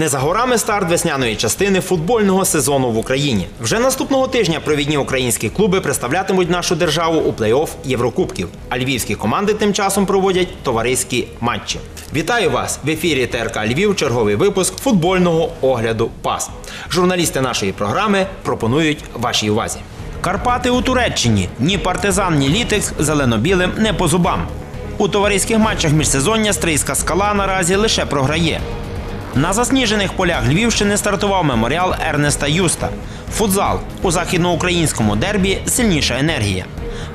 Не за горами старт весняної частини футбольного сезону в Україні. Вже наступного тижня провідні українські клуби представлятимуть нашу державу у плей-офф Єврокубків. А львівські команди тим часом проводять товариські матчі. Вітаю вас в ефірі ТРК Львів. Черговий випуск футбольного огляду ПАС. Журналісти нашої програми пропонують вашій увазі. Карпати у Туреччині. Ні партизан, ні літекс зелено-білим не по зубам. У товариських матчах міжсезоння стрийська скала наразі лише програє. На засніжених полях Львівщини стартував меморіал Ернеста Юста. Футзал у західноукраїнському дербі сильніша енергія.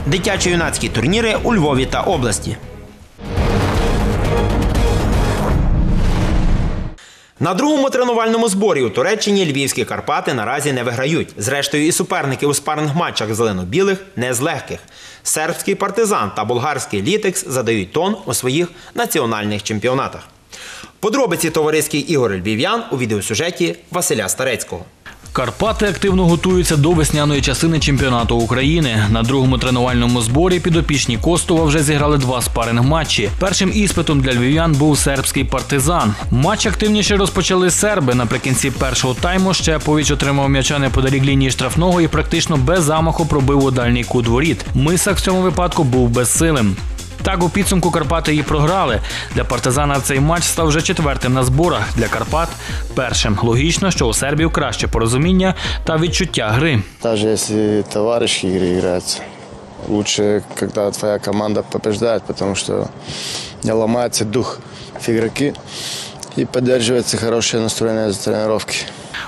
Дитячо-юнацькі турніри у Львові та області. На другому тренувальному зборі у Туреччині львівські Карпати наразі не виграють. Зрештою, і суперники у спаринг-матчах зелено-білих не з легких. Сербський партизан та болгарський літекс задають тон у своїх національних чемпіонатах. Подробиці товариських ігор львів'ян у відеосюжеті Василя Старецького. Карпати активно готуються до весняної частини чемпіонату України. На другому тренувальному зборі підопічні Костова вже зіграли два спаринг-матчі. Першим іспитом для львів'ян був сербський партизан. Матч активніше розпочали серби. Наприкінці першого тайму Щепович отримав м'яча неподалік лінії штрафного і практично без замаху пробив у дальній кут воріт. Мисак в цьому випадку був безсилим. Так у підсумку Карпати її програли. Для партизана цей матч став вже четвертим на зборах. Для Карпат першим. Логічно, що у Сербів краще порозуміння та відчуття гри. Даже если товарищи игры играются, лучше, когда твоя команда побеждает, потому что не ломается дух в игроки и поддерживается хорошее настроение за тренировки.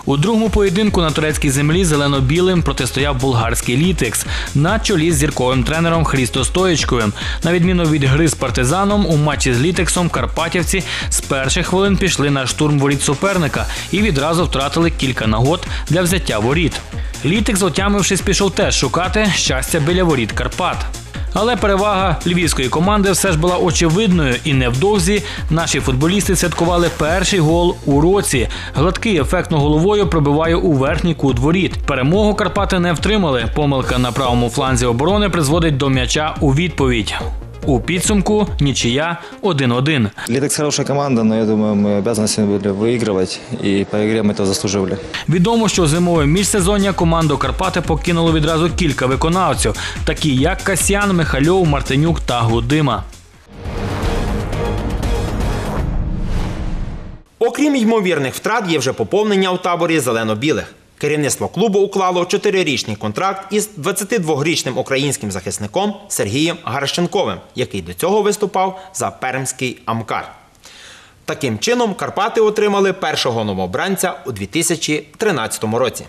У другому поєдинку на турецькій землі зелено-білим протистояв болгарський літекс на чолі з зірковим тренером Хрісто Стоєчковим. На відміну від гри з партизаном, у матчі з літексом карпатівці з перших хвилин пішли на штурм воріт суперника і відразу втратили кілька нагод для взяття воріт. Літекс, отямившись, пішов теж шукати щастя біля воріт Карпат. Але перевага львівської команди все ж була очевидною, і невдовзі наші футболісти святкували перший гол у році. Гладкий ефектно головою пробиває у верхній кут воріт. Перемогу Карпати не втримали. Помилка на правому фланзі оборони призводить до м'яча у відповідь. У підсумку нічия 1-1. Литекс хорошая команда, но я думаю, мы обязаны сегодня были выигрывать, и по игре мы это заслуживали. Відомо, що зимове міжсезоння команду Карпати покинуло відразу кілька виконавців, такі як Касьян, Михальов, Мартинюк та Гудима. Окрім ймовірних втрат, є вже поповнення у таборі зелено-білих. Керівництво клубу уклало чотирирічний контракт із 22-річним українським захисником Сергієм Гарщенковим, який до цього виступав за пермський Амкар. Таким чином, Карпати отримали першого новобранця у 2013 році.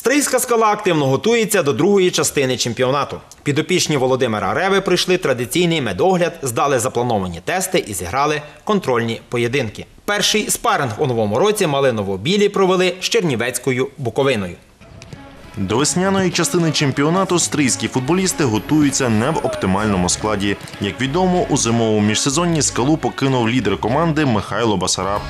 Стрийська скала активно готується до другої частини чемпіонату. Підопічні Володимира Реви пройшли традиційний медогляд, здали заплановані тести і зіграли контрольні поєдинки. Перший спаринг у новому році малиново-білі провели з Чернівецькою Буковиною. До весняної частини чемпіонату стрийські футболісти готуються не в оптимальному складі. Як відомо, у зимовому міжсезонні скалу покинув лідер команди Михайло Басараб.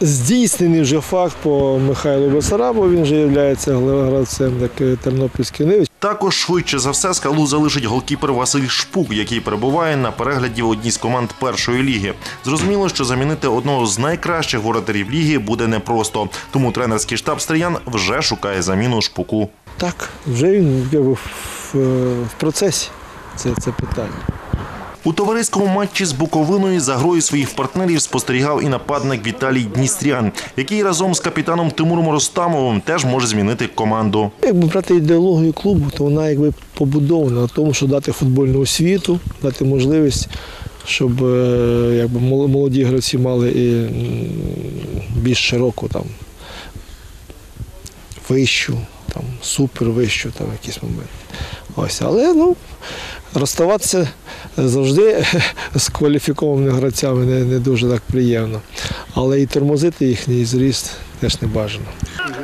Здійснений вже факт по Михайлу Басарабу. Він вже є гравцем так, Тернопільської Ниви. Також швидше за все скалу залишить голкіпер Василь Шпук, який перебуває на перегляді в одній з команд першої ліги. Зрозуміло, що замінити одного з найкращих воротарів ліги буде непросто. Тому тренерський штаб Стриян вже шукає заміну шпуку. Так, вже він якби, в, в процесі це, це питання. У товариському матчі з Буковиною за грою своїх партнерів спостерігав і нападник Віталій Дністрян, який разом з капітаном Тимуром Ростамовим теж може змінити команду. Якби брати ідеологію клубу, то вона якби побудована на тому, що дати футбольну освіту, дати можливість, щоб е, якби, молоді гравці мали і більш широку там, вищу, там, супервищу там, якісь моменти. Ось, але ну, розставатися завжди з кваліфікованими гравцями не, не дуже так приємно. Але і тормозити їхній зріст теж не бажано.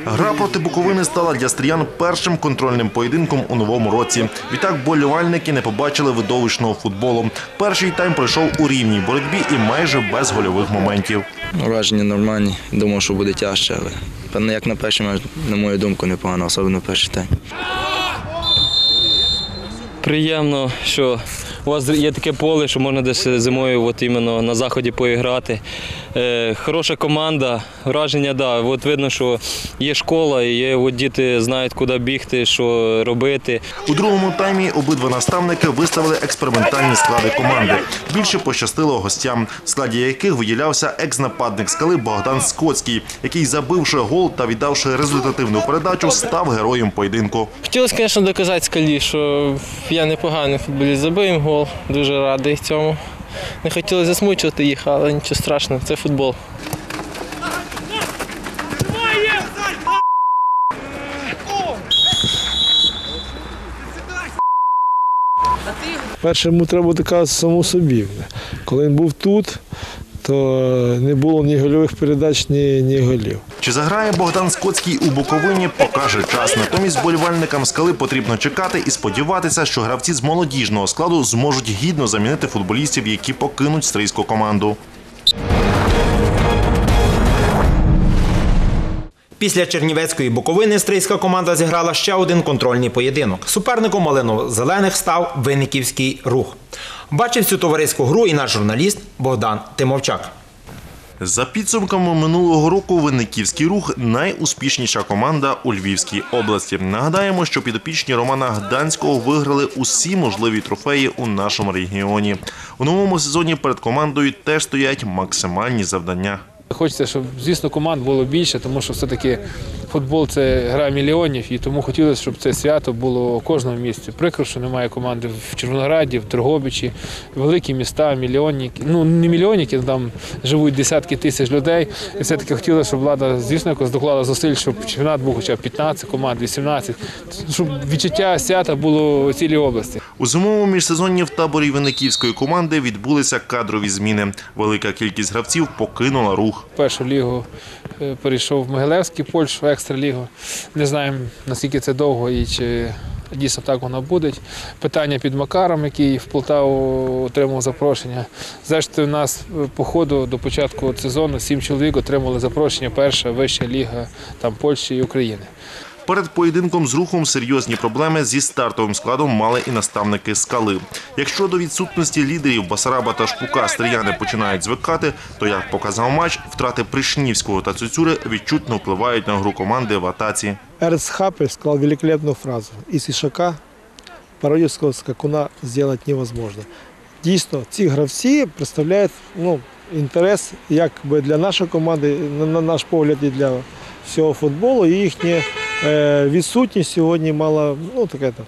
Гра проти Буковини стала для стріян першим контрольним поєдинком у новому році. Відтак болівальники не побачили видовищного футболу. Перший тайм пройшов у рівній боротьбі і майже без гольових моментів. Враження нормальні. Думав, що буде тяжче, але як на перший матч, на мою думку, непогано, особливо перший тайм. Приємно, що у вас є таке поле, що можна десь зимою от іменно на заході поіграти. Е, хороша команда, враження, да. От видно, що є школа, і є, от діти знають, куди бігти, що робити. У другому таймі обидва наставники виставили експериментальні склади команди. Більше пощастило гостям, в складі яких виділявся екс-нападник скали Богдан Скотський, який, забивши гол та віддавши результативну передачу, став героєм поєдинку. Хотілося, звісно, доказати скалі, що я непоганий футболіст. Забив їм гол, дуже радий цьому. Не хотілося засмучувати їх, але нічого страшного, це футбол. Перше йому треба доказати самому собі. Коли він був тут, то не було ні гольових передач, ні, ні голів. Чи заграє Богдан Скотський у Буковині, покаже час. Натомість вболівальникам скали потрібно чекати і сподіватися, що гравці з молодіжного складу зможуть гідно замінити футболістів, які покинуть стрийську команду. Після Чернівецької Буковини стрийська команда зіграла ще один контрольний поєдинок. Суперником малино-зелених став Винниківський рух. Бачив цю товариську гру і наш журналіст Богдан Тимовчак. За підсумками минулого року Винниківський рух найуспішніша команда у Львівській області. Нагадаємо, що підопічні Романа Гданського виграли усі можливі трофеї у нашому регіоні. У новому сезоні перед командою теж стоять максимальні завдання. Хочеться, щоб, звісно, команд було більше, тому що все-таки футбол це гра мільйонів, і тому хотілося, щоб це свято було у кожному місті. Прикро, що немає команди в Червонограді, в Дрогобичі, великі міста, мільйонники. Ну, не мільйонники, там живуть десятки тисяч людей. І все-таки хотілося, щоб влада, звісно, якось доклала зусиль, щоб чемпіонат був хоча б 15 команд, 18, щоб відчуття свята було у цілій області. У зимовому міжсезонні в таборі Винниківської команди відбулися кадрові зміни. Велика кількість гравців покинула рух. Першу лігу е, перейшов в Могилевський, Польщу, екстралігу. Не знаємо, наскільки це довго і чи дійсно так воно буде. Питання під Макаром, який в Полтаву отримав запрошення. Зрештою, у нас е, по ходу до початку сезону сім чоловік отримали запрошення. Перша вища ліга там Польщі і України. Перед поєдинком з рухом серйозні проблеми зі стартовим складом мали і наставники скали. Якщо до відсутності лідерів Басараба та Шпука стріяни починають звикати, то як показав матч, втрати Пришнівського та Цюцюри відчутно впливають на гру команди в атаці. Эрц Хапель сказал великолепную фразу. Из Ишака пародівського скакуна сделать невозможно. Дійсно, ці гравці представляють ну, інтерес якби для нашої команди, на наш погляд, і для всього футболу. І їхня е, відсутність сьогодні мала ну, таке там,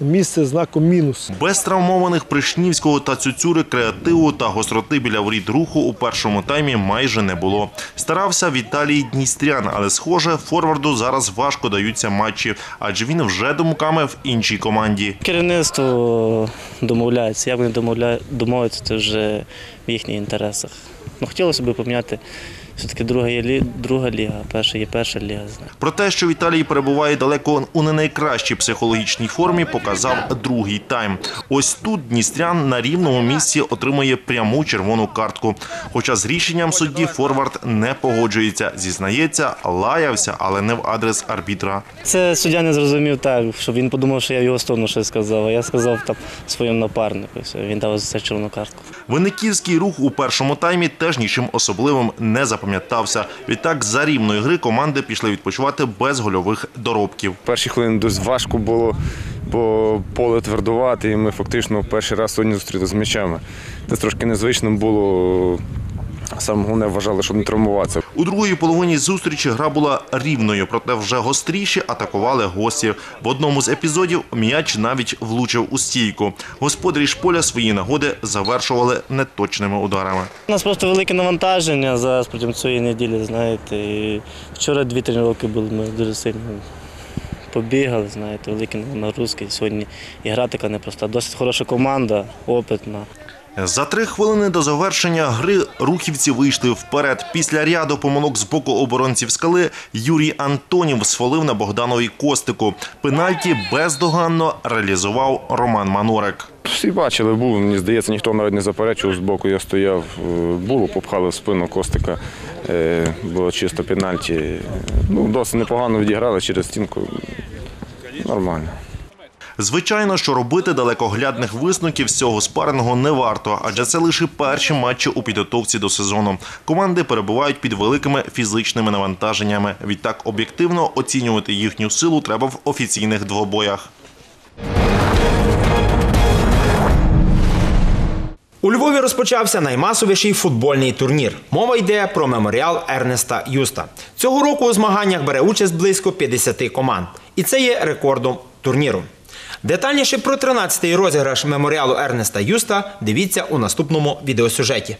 місце знаком мінус. Без травмованих Пришнівського та Цюцюри креативу та гостроти біля воріт руху у першому таймі майже не було. Старався Віталій Дністрян, але схоже, форварду зараз важко даються матчі, адже він вже думками в іншій команді. Керівництво домовляється. Як вони домовля... домовляться, це вже в їхніх інтересах. Ну, хотілося б поміняти все-таки друга є лі... друга ліга, перша є перша ліга. Про те, що Віталій перебуває далеко у не найкращій психологічній формі, показав другий тайм. Ось тут Дністрян на рівному місці отримує пряму червону картку. Хоча з рішенням судді Форвард не погоджується, зізнається, лаявся, але не в адрес арбітра. Це суддя не зрозумів так, що він подумав, що я в його сторону щось сказав, а я сказав там своєму напарнику. Він дав за це червону картку. Винниківський рух у першому таймі теж нічим особливим не запам'ятався. Відтак за рівної гри команди пішли відпочивати без гольових доробків. Перші хвилини дуже важко було, бо поле твердувати, і ми фактично перший раз сьогодні зустріли з м'ячами. Це трошки незвичним було. Саме головне вважали, щоб не травмуватися. У другій половині зустрічі гра була рівною, проте вже гостріші атакували гості. В одному з епізодів м'яч навіть влучив у стійку. Господарі ж поля свої нагоди завершували неточними ударами. У нас просто велике навантаження зараз протягом цієї неділі, знаєте. І вчора дві тренування були, ми дуже сильно побігали, знаєте, великі нагрузки. Сьогодні і гра така непроста. Досить хороша команда, опитна. За три хвилини до завершення гри рухівці вийшли вперед. Після ряду помилок з боку оборонців скали Юрій Антонів свалив на Богданові Костику. Пенальті бездоганно реалізував Роман Манорик. Всі бачили, був, мені здається, ніхто навіть не заперечував, з боку я стояв, було, попхали в спину Костика, е, було чисто пенальті. Ну, досить непогано відіграли через стінку. Нормально. Звичайно, що робити далекоглядних висновків з цього спарингу не варто, адже це лише перші матчі у підготовці до сезону. Команди перебувають під великими фізичними навантаженнями. Відтак об'єктивно оцінювати їхню силу треба в офіційних двобоях. У Львові розпочався наймасовіший футбольний турнір. Мова йде про меморіал Ернеста Юста. Цього року у змаганнях бере участь близько 50 команд. І це є рекордом турніру. Детальніше про 13-й розіграш меморіалу Ернеста Юста дивіться у наступному відеосюжеті.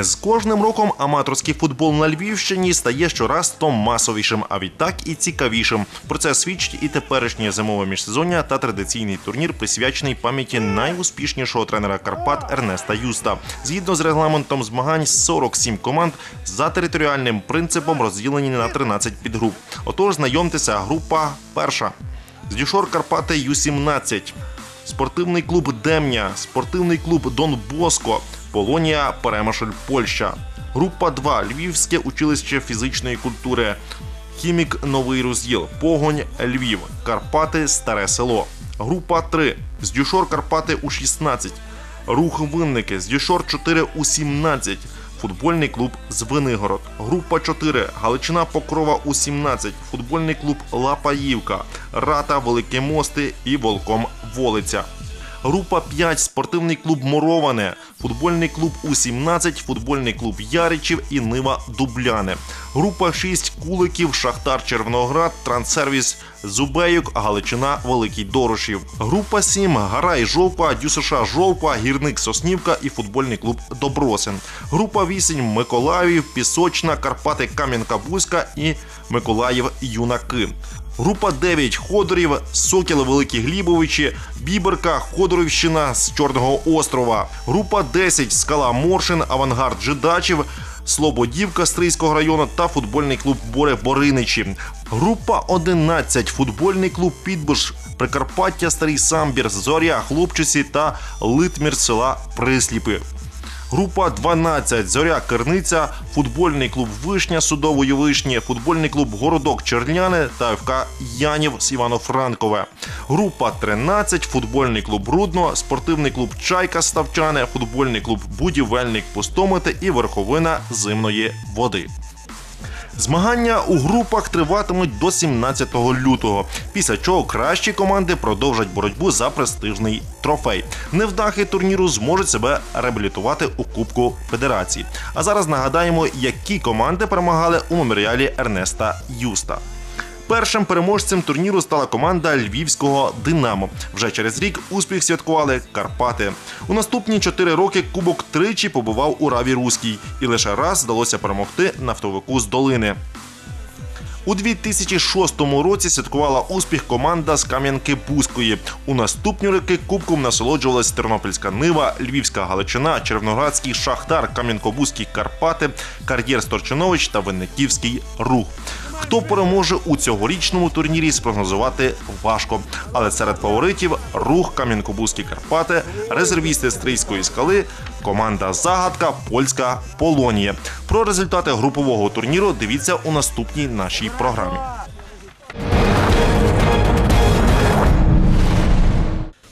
З кожним роком аматорський футбол на Львівщині стає щораз то масовішим, а відтак і цікавішим. Про це свідчить і теперішнє зимове міжсезоння та традиційний турнір, присвячений пам'яті найуспішнішого тренера Карпат Ернеста Юста. Згідно з регламентом змагань, 47 команд за територіальним принципом розділені на 13 підгруп. Отож, знайомтеся, група перша. Здюшор Карпати Ю-17, спортивний клуб Демня, спортивний клуб Дон Боско, Полонія Перемишль Польща. Група 2. Львівське училище фізичної культури. Хімік Новий Розділ. Погонь Львів. Карпати Старе село. Група 3. Здюшор Карпати У-16. Рух Винники. Здюшор 4 У-17. Футбольний клуб Звенигород. Група 4. Галичина Покрова У-17. Футбольний клуб Лапаївка. Рата Великі Мости і Волком Волиця. Група 5 спортивний клуб Мороване, футбольний клуб У-17, футбольний клуб Яричів і Нива Дубляни. Група 6 Куликів, Шахтар Червоноград, Транссервіс Зубеюк, Галичина Великий Дорошів. Група 7 Гарай Жовпа, ДЮСШ Жовпа, Гірник Соснівка і футбольний клуб Добросин. Група 8 Миколаїв, Пісочна, Карпати Кам'янка Бузька і Миколаїв Юнаки. Група 9 Ходорів, Сокіли Великі Глібовичі, Біберка, Ходорівщина з Чорного острова. Група 10 Скала Моршин, Авангард Жидачів, Слободівка Стрийського району та футбольний клуб Боре Бориничі. Група 11 футбольний клуб Підбуш, Прикарпаття, Старий Самбір, Зоря, Хлопчиці та Литмір села Присліпи. Група 12 Зоря Керниця, футбольний клуб Вишня Судової Вишні, футбольний клуб Городок Черняни та ФК Янів з Івано-Франкове. Група 13 футбольний клуб Рудно, спортивний клуб Чайка Ставчане, футбольний клуб Будівельник Пустомити і Верховина Зимної води. Змагання у групах триватимуть до 17 лютого, після чого кращі команди продовжать боротьбу за престижний трофей. Невдахи турніру зможуть себе реабілітувати у Кубку Федерації. А зараз нагадаємо, які команди перемагали у меморіалі Ернеста Юста. Першим переможцем турніру стала команда львівського Динамо. Вже через рік успіх святкували Карпати. У наступні чотири роки Кубок тричі побував у Раві Руській, і лише раз вдалося перемогти нафтовику з долини. У 2006 році святкувала успіх команда з Кам'янки Бузької. У наступні роки кубком насолоджувалась Тернопільська Нива, Львівська Галичина, Червноградський Шахтар, Кам'янко-Бузький Карпати, Кар'єр Сторчинович та Винниківський Рух. Хто переможе у цьогорічному турнірі, спрогнозувати важко. Але серед фаворитів рух Кам'янко-Бузькі Карпати, резервісти Стрийської скали, команда Загадка, польська Полонія. Про результати групового турніру дивіться у наступній нашій програмі.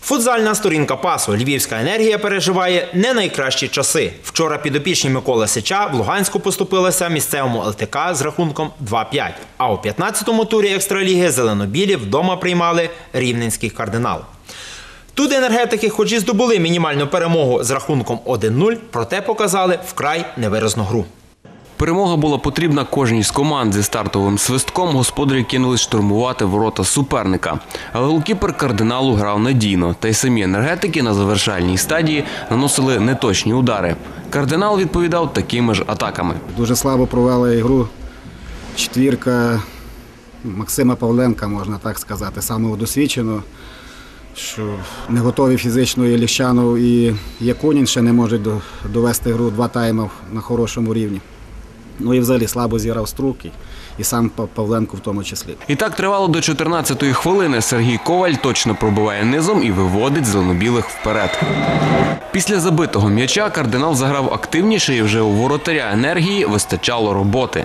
Футзальна сторінка пасу. Львівська енергія переживає не найкращі часи. Вчора підопічні Миколи Сича в Луганську поступилися місцевому ЛТК з рахунком 2-5. А у 15-му турі екстраліги зеленобілі вдома приймали рівненський кардинал. Тут енергетики, хоч і здобули мінімальну перемогу з рахунком 1-0, проте показали вкрай невиразну гру. Перемога була потрібна кожній з команд. Зі стартовим свистком господарі кинулись штурмувати ворота суперника. Але голкіпер кардиналу грав надійно, та й самі енергетики на завершальній стадії наносили неточні удари. Кардинал відповідав такими ж атаками. Дуже слабо провели ігру. Четвірка Максима Павленка, можна так сказати, самого досвідченого. Що не готові фізично і Ліщанов, і Якунін ще не можуть довести гру два тайми на хорошому рівні. Ну і взагалі слабо зіграв струки, і- сам Па- Павленко в тому числі. І так тривало до 14-ї хвилини. Сергій Коваль точно пробиває низом і виводить зеленобілих вперед. Після забитого м'яча кардинал заграв активніше і вже у воротаря енергії вистачало роботи.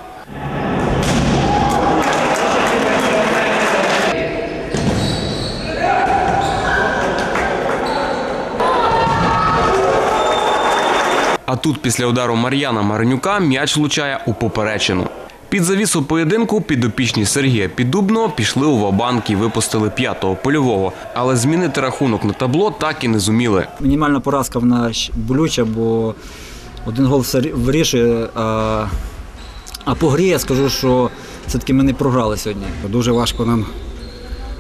Тут після удару Мар'яна Марнюка м'яч влучає у поперечину. Під завісу поєдинку підопічні Сергія Піддубного пішли у вабанк і випустили п'ятого польового, але змінити рахунок на табло так і не зуміли. Мінімальна поразка в нас болюча, бо один гол все вирішує. А, а по грі я скажу, що все-таки ми не програли сьогодні. Дуже важко нам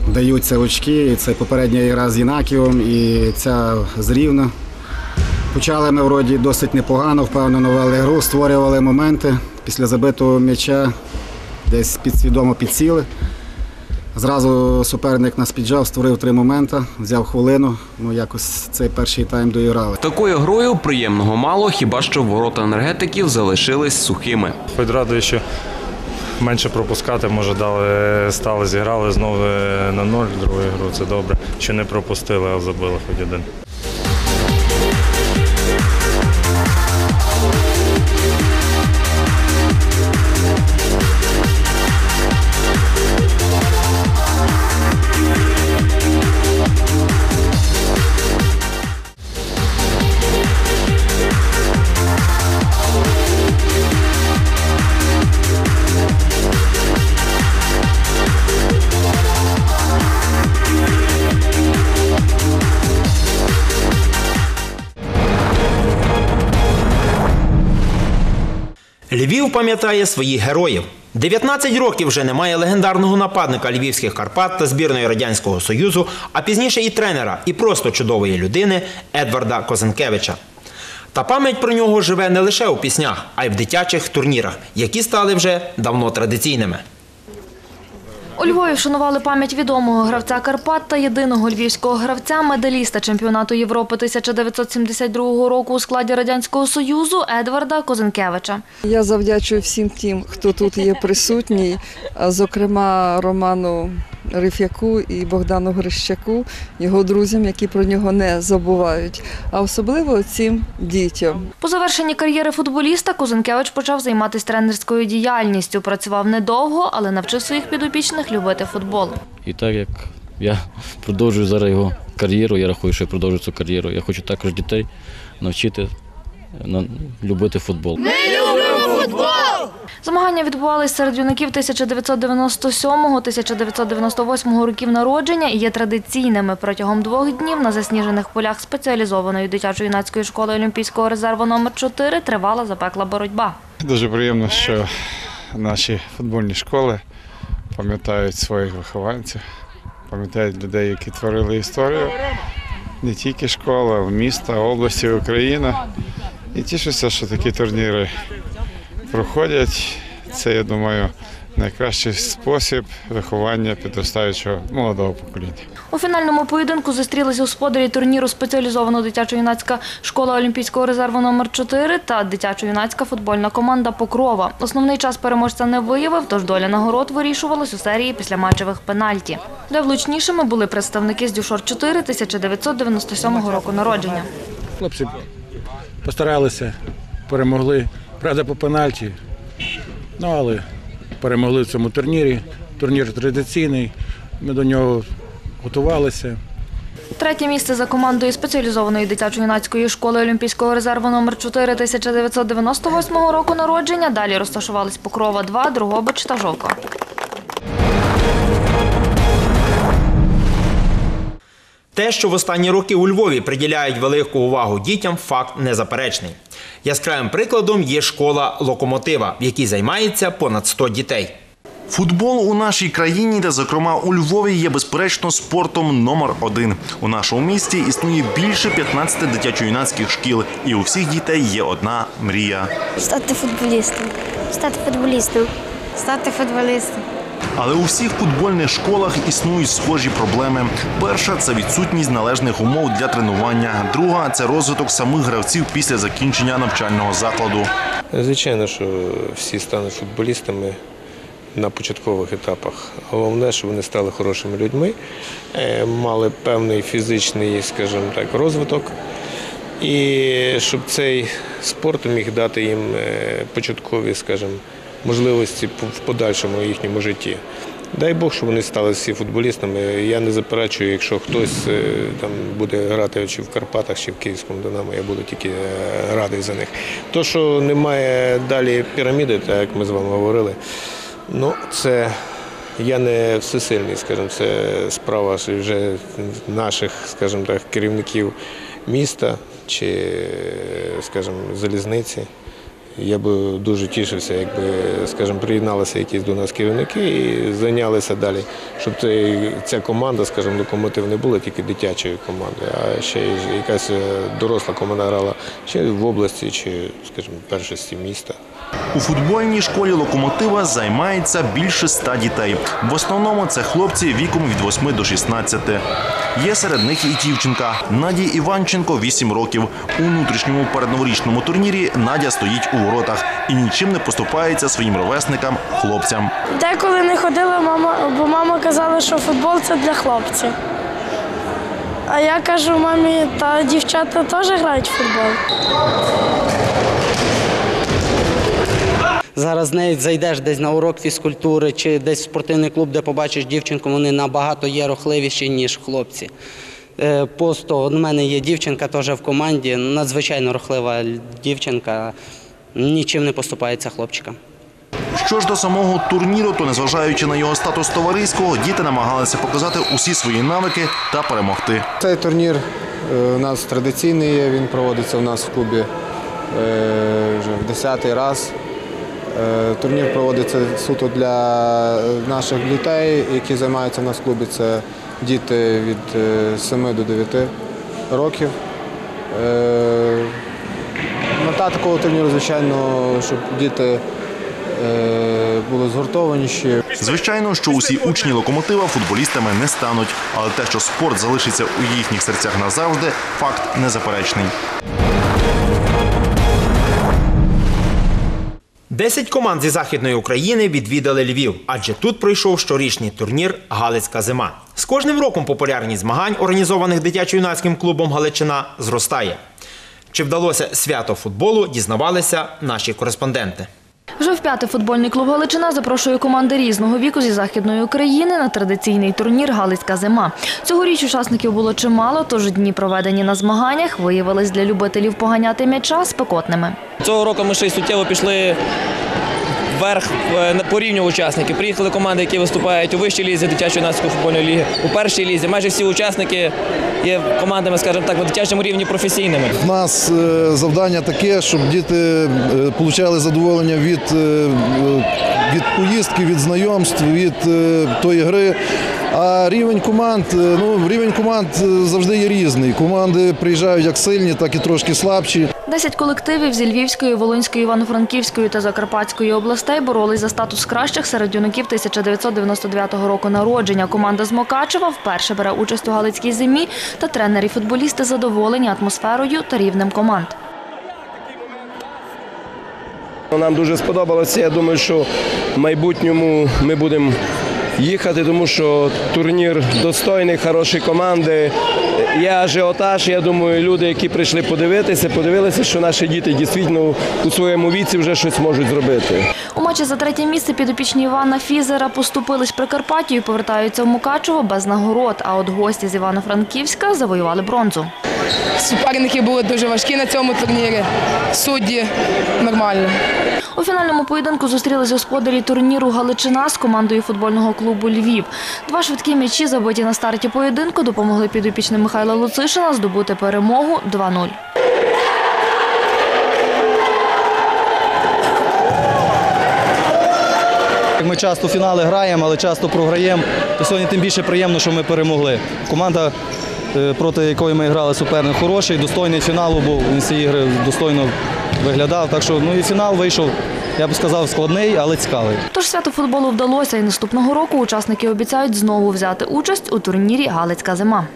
даються очки. Це попередня гра з Єнакієм і ця з Рівно. Почали ми вроді досить непогано, впевнено вели гру, створювали моменти. Після забитого м'яча десь підсвідомо підсіли. Зразу суперник нас піджав, створив три моменти, взяв хвилину. Ну якось цей перший тайм доіграли. Такою грою приємного мало, хіба що ворота енергетиків залишились сухими. Хоч радує, що менше пропускати, може, дали, стали, зіграли знову на ноль другу гру. Це добре. Що не пропустили, а забили хоч один. Пам'ятає своїх героїв. 19 років вже немає легендарного нападника львівських Карпат та збірної Радянського Союзу, а пізніше і тренера, і просто чудової людини Едварда Козенкевича. Та пам'ять про нього живе не лише у піснях, а й в дитячих турнірах, які стали вже давно традиційними. У Львові вшанували пам'ять відомого гравця Карпат та єдиного львівського гравця, медаліста чемпіонату Європи 1972 року у складі Радянського Союзу Едварда Козенкевича. Я завдячую всім тим, хто тут є присутній, зокрема Роману Риф'яку і Богдану Грищаку, його друзям, які про нього не забувають, а особливо цим дітям. По завершенні кар'єри футболіста Козенкевич почав займатися тренерською діяльністю. Працював недовго, але навчив своїх підопічних любити футбол. І так як я продовжую зараз його кар'єру, я рахую, що я продовжую цю кар'єру. Я хочу також дітей навчити е, любити футбол. Змагання відбувалися серед юнаків 1997-1998 років народження і є традиційними. Протягом двох днів на засніжених полях спеціалізованої дитячо-юнацької школи Олімпійського резерву номер 4 тривала запекла боротьба. Дуже приємно, що наші футбольні школи пам'ятають своїх вихованців, пам'ятають людей, які творили історію. Не тільки школа, міста, області, Україна. І тішуся, що такі турніри проходять. Це, я думаю, найкращий спосіб виховання підростаючого молодого покоління. У фінальному поєдинку зустрілися господарі турніру спеціалізована дитячо-юнацька школа Олімпійського резерву номер 4 та дитячо-юнацька футбольна команда Покрова. Основний час переможця не виявив, тож доля нагород вирішувалась у серії післяматчевих пенальті, де влучнішими були представники з Дюшор 4 1997 року народження. Хлопці постаралися, перемогли. Правда, по пенальті. Ну, але перемогли в цьому турнірі. Турнір традиційний. Ми до нього готувалися. Третє місце за командою спеціалізованої дитячо-юнацької школи Олімпійського резерву номер 4 1998 року народження. Далі розташувались Покрова 2, Другобич та Жовква. Те, що в останні роки у Львові приділяють велику увагу дітям, факт незаперечний. Яскравим прикладом є школа локомотива, в якій займається понад 100 дітей. Футбол у нашій країні, та зокрема у Львові, є безперечно спортом номер один. У нашому місті існує більше 15 дитячо-юнацьких шкіл, і у всіх дітей є одна мрія. Стати футболістом. Стати футболістом. Стати футболістом. Але у всіх футбольних школах існують схожі проблеми. Перша це відсутність належних умов для тренування. Друга це розвиток самих гравців після закінчення навчального закладу. Звичайно, що всі стануть футболістами на початкових етапах. Головне, щоб вони стали хорошими людьми, е, мали певний фізичний, скажімо так, розвиток. І щоб цей спорт міг дати їм е, початкові, скажімо, можливості в подальшому їхньому житті. Дай Бог, щоб вони стали всі футболістами. Я не заперечую, якщо хтось е, там буде грати чи в Карпатах, чи в Київському Динамо, я буду тільки радий за них. То, що немає далі піраміди, так як ми з вами говорили, ну це. Я не всесильний, скажімо, це справа вже наших, скажімо так, керівників міста чи, скажімо, залізниці. Я би дуже тішився, якби, скажімо, приєдналися якісь до нас керівники і зайнялися далі, щоб ця команда, скажімо, локомотив не була тільки дитячою командою, а ще якась е, доросла команда грала чи в області, чи, скажімо, першості міста. У футбольній школі локомотива займається більше ста дітей. В основному це хлопці віком від 8 до 16. Є серед них і дівчинка Надії Іванченко 8 років. У внутрішньому передноворічному турнірі Надя стоїть у воротах і нічим не поступається своїм ровесникам хлопцям. Деколи не ходила мама, бо мама казала, що футбол це для хлопців. А я кажу мамі, та дівчата теж грають в футбол. Зараз навіть зайдеш десь на урок фізкультури чи десь в спортивний клуб, де побачиш дівчинку, вони набагато є рухливіші, ніж хлопці. Е, Просто у мене є дівчинка теж в команді, надзвичайно рухлива дівчинка, нічим не поступається хлопчикам. Що ж до самого турніру, то незважаючи на його статус товариського, діти намагалися показати усі свої навики та перемогти. Цей турнір е, у нас традиційний є, він проводиться у нас в клубі е, вже в 10-й раз. Е, Турнір проводиться суто для наших дітей, які займаються в нас в клубі. Це діти від е, 7 до 9 років. Е, Мета такого турніру, звичайно, щоб діти е, були згуртованіші. Звичайно, що усі учні локомотива футболістами не стануть, але те, що спорт залишиться у їхніх серцях назавжди, факт незаперечний. Десять команд зі західної України відвідали Львів, адже тут пройшов щорічний турнір Галицька зима. З кожним роком популярність змагань, організованих дитячо-юнацьким клубом Галичина, зростає. Чи вдалося свято футболу, дізнавалися наші кореспонденти. Вже вп'яте футбольний клуб Галичина запрошує команди різного віку зі західної України на традиційний турнір Галицька зима. Цьогоріч учасників було чимало, тож дні, проведені на змаганнях, виявились для любителів поганяти м'яча спекотними. Цього року ми ще й суттєво пішли вверх е, по рівню учасників. Приїхали команди, які виступають у вищій лізі дитячої юнацької футбольної ліги, у першій лізі. Майже всі учасники є командами, скажімо так, на дитячому рівні професійними. У нас е, завдання таке, щоб діти е, отримали задоволення від, від поїздки, від знайомств, від тої гри. А рівень команд, ну рівень команд завжди є різний. Команди приїжджають як сильні, так і трошки слабші. Десять колективів зі Львівської, Волинської, Івано-Франківської та Закарпатської областей боролись за статус кращих серед юнаків 1999 року народження. Команда з Мокачева вперше бере участь у Галицькій зимі, та тренери-футболісти задоволені атмосферою та рівнем команд. Нам дуже сподобалося. Я думаю, що в майбутньому ми будемо їхати, тому що турнір достойний, хороші команди. Є ажіотаж. Я думаю, люди, які прийшли подивитися, подивилися, що наші діти дійсно у своєму віці вже щось можуть зробити. У матчі за третє місце підопічні Івана Фізера поступились Прикарпаттю і повертаються в Мукачево без нагород. А от гості з Івано-Франківська завоювали бронзу. Суперники були дуже важкі на цьому турнірі. Судді нормально. У фінальному поєдинку зустрілись господарі турніру Галичина з командою футбольного клубу Львів. Два швидкі м'ячі, забиті на старті поєдинку, допомогли підопічним Михайла Луцишина здобути перемогу 2-0. Ми часто фінали граємо, але часто програємо. То сьогодні тим більше приємно, що ми перемогли. Команда, проти якої ми грали, суперник хороший, достойний фіналу був. Він з ігри достойно виглядав. Так що ну і фінал вийшов, я б сказав, складний, але цікавий. Тож свято футболу вдалося, і наступного року учасники обіцяють знову взяти участь у турнірі Галицька зима.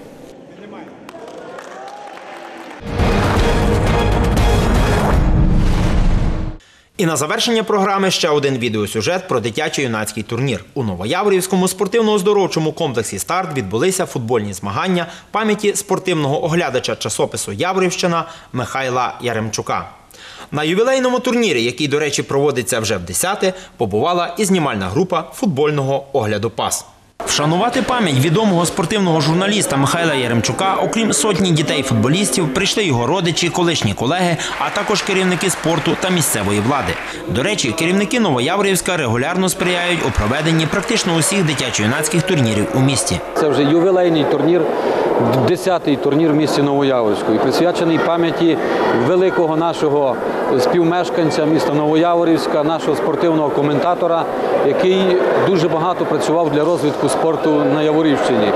І на завершення програми ще один відеосюжет про дитячо-юнацький турнір. У Новояворівському спортивно-оздоровчому комплексі Старт відбулися футбольні змагання пам'яті спортивного оглядача часопису Яворівщина Михайла Яремчука. На ювілейному турнірі, який, до речі, проводиться вже в 10-те, побувала і знімальна група футбольного огляду пас. Вшанувати пам'ять відомого спортивного журналіста Михайла Яремчука, окрім сотні дітей-футболістів, прийшли його родичі, колишні колеги, а також керівники спорту та місцевої влади. До речі, керівники Новояврівська регулярно сприяють у проведенні практично усіх дитячо-юнацьких турнірів у місті. Це вже ювілейний турнір, 10-й турнір в місті Новояворівську, присвячений пам'яті великого нашого співмешканця міста Новояворівська, нашого спортивного коментатора, який дуже багато працював для розвитку спорту на Яворівщині.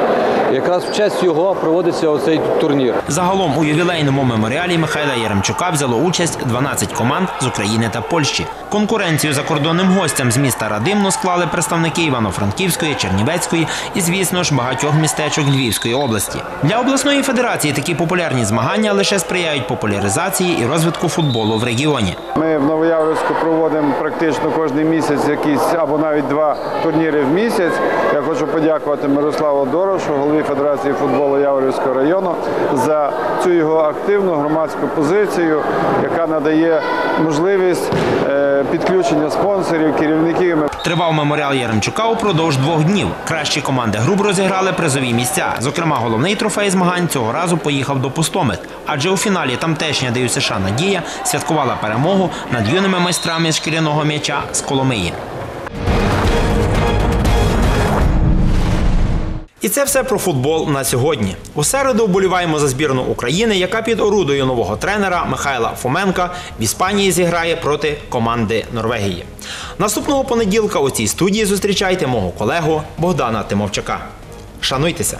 Якраз в честь його проводиться оцей турнір. Загалом у ювілейному меморіалі Михайла Яремчука взяло участь 12 команд з України та Польщі. Конкуренцію закордонним гостям з міста Радимно склали представники Івано-Франківської, Чернівецької і, звісно ж, багатьох містечок Львівської області. Для обласної федерації такі популярні змагання лише сприяють популяризації і розвитку футболу в регіоні. Ми в Новояврівську проводимо практично кожен місяць якісь або навіть два турніри в місяць. Я хочу подякувати Мирославу Дорошу, голові Федерації футболу Яворівського району, за цю його активну громадську позицію, яка надає можливість е, підключення спонсорів, керівників. Тривав меморіал Яремчука упродовж двох днів. Кращі команди груп розіграли призові місця. Зокрема, головний трофей змагань цього разу поїхав до Пустомит. Адже у фіналі тамтешня ДЮСШ Надія святкувала перемогу над юними майстрами шкіряного м'яча з Коломиї. І це все про футбол на сьогодні. У середу вболіваємо за збірну України, яка під орудою нового тренера Михайла Фоменка в Іспанії зіграє проти команди Норвегії. Наступного понеділка у цій студії зустрічайте мого колегу Богдана Тимовчака. Шануйтеся!